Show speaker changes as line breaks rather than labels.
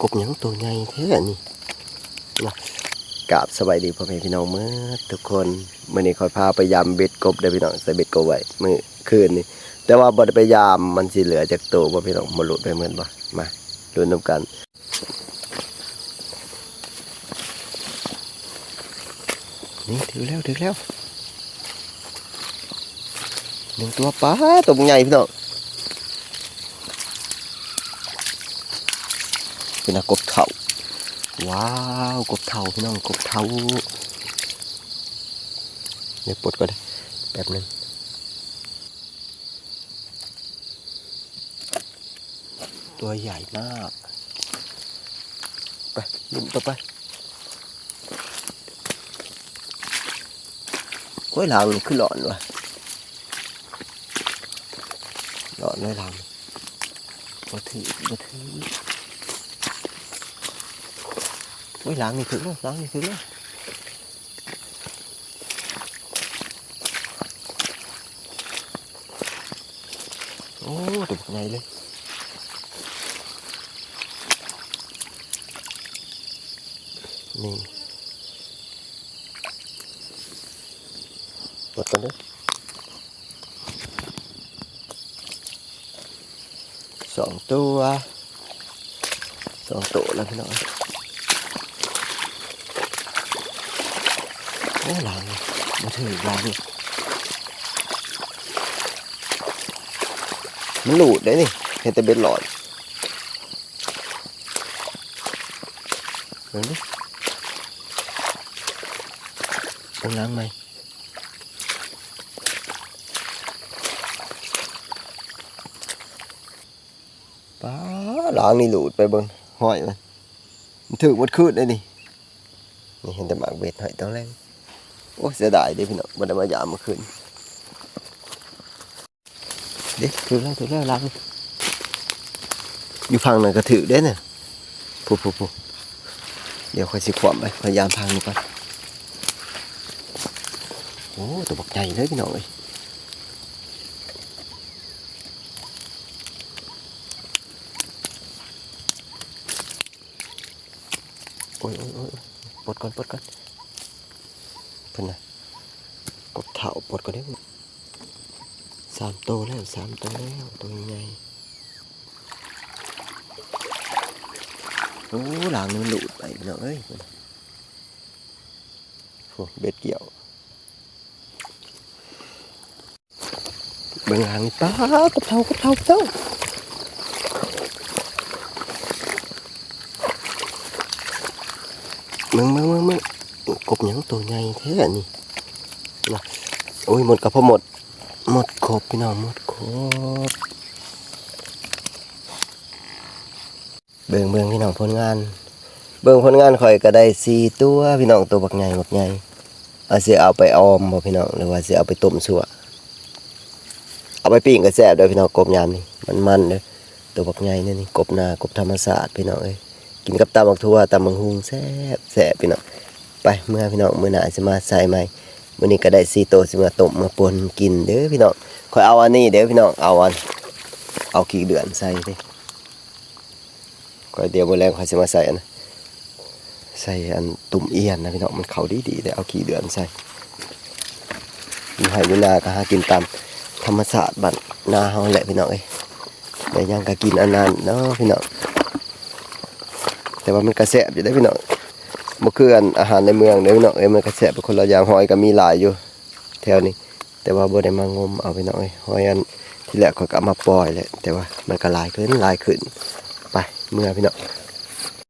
กบหยังตัวใหญ่แท้นี่นะกราบสบายดีพ่อแม่พี่น้องเมื่อทุกคนมื่อนี้คอยพาไปยามเบ็ดกบเด้พี่น้องใส่เบ็ดกบไว้มื่อคืนนี่แต่ว่าบ่ได้ไปยามมันสิเหลือจากตัวบ่พี่น้องบ่หลุดไปเหมือนบ่มาดูนำกันนี่ถือแล้วถือแล้วหนึ่งตัวปลาตัวใหญ่พี่น้อง เป็นอะกบเข่าว้าวกบเข่าพี่น้องกบเข่าเดี๋ยวปลดก่อนนะแป๊บนึงตัวใหญ่มาก ไปลุ่มต่อไปโอ้ยหลังนี่คือหลอนว่ะหลอนเลยหลังบ่ถือบ่ถือ โอ้ยหลังนี่ถือแล้วหลังนี่ถือแล้วโอ้ตั วบักใหญ่เลยนี่กดกันเด้อสององตัวแล้วน้องโอ้หลังมาถือหลังนี่มันหลุดได้นี่เห็นแต่เบ็ดหลอดเห็นดิต้องล้างไหมป้าหลังนี่หลุดไปเบิ่งห้อยมันมันถือวัดคืดได้นี่นี่เห็นแต่หมากเบ็ดหอยตอนแรก โอ้เสียดายเด้พี่น้องบ่ไดมายามเมื่อคืนเด็กถือแล้วถือแล้วหลังอยู่พังนั่นก็ถือได้น่ะผู้ผู้ผู้เดี๋ยวค่อยสิขวามไปพยายามพังนี่ก่อนโอ้ตัวบักใหญ่เลยพี่น้องเอ้ยโอ้ยโอ้ยโอ้ยปลดก่อนปลดก่อน เพิ่นน่ะกบเถาปลดก่อนได้อสามตัวแล้วสามตัวแล้วตัวใหญ่โอ้หลังนี่มันหลุดไปพี่น้องเอ้ยเพิ่นน่ะโอ้เบ็ดเกี่ยวเบิ่งหางนี่ป้ากบเถากบเถากบเถามึงมึงมึงมึง กบยังตัวใหญ่แท้นี่นะโอ้ยหมดกับพ่อหมด หมดครบพี่น้องหมดครบเบิ่งเบิ่งพี่น้องผลงาน เบิ่งผลงานข่อยก็ได้สี่ตัวพี่น้องตัวบักใหญ่บักใหญ่เอาเสิเอาไปออมบ่พี่น้องหรือว่าเสิเอาไปต้มสัวเอาไปปิ้งก็แซ่บเด้อพี่น้องกบยามนี่มันมันเด้อตัวบักใหญ่นี่นี่กบนากบธรรมศาสตร์พี่น้องเอ้ยกินกับตำบักทั่วตำบักฮุงแซ่บแซ่บพี่น้อง ไปเมื่อพี่น้องมือหนาสิมาใส่ใหม่มือนี้ก็ได้ซีโตสิมาต้มมาปนกินเด้อพี่น้องคอยเอาอันนี้เด้อพี่น้องเอาอันเอาขี้เดือนใส่ด้ค่อยเดียวมื้อแรงคอยสิมาใส่อันะใส่อันตุ่มเอียนนะพี่น้องมันเขาดีๆเด้อเอาขี้เดือนใส่อยู่ให้อยู่นาก็หากินตามธรรมชาติบ้านนาเฮาแหละพี่น้องเอ้ยได้ยังก็กินอันนั้นเนาะพี่น้องแต่ว่ามันกระแสบอยู่ได้พี่น้อง บ่คืออันอาหารในเมืองเด้อพี่น้องเอ้ยมันกระแสบเป็นคนละอย่างหอยก็มีหลายอยู่ แถวนี้ แต่ว่าบ่ได้มางมเอาไปหน่องเอ้ยหอยอันที่แรกเขาก็เอามาปล่อยแหละแต่ว่ามันก็หลายขึ้นหลายขึ้นไปเมื่อพี่เนาะ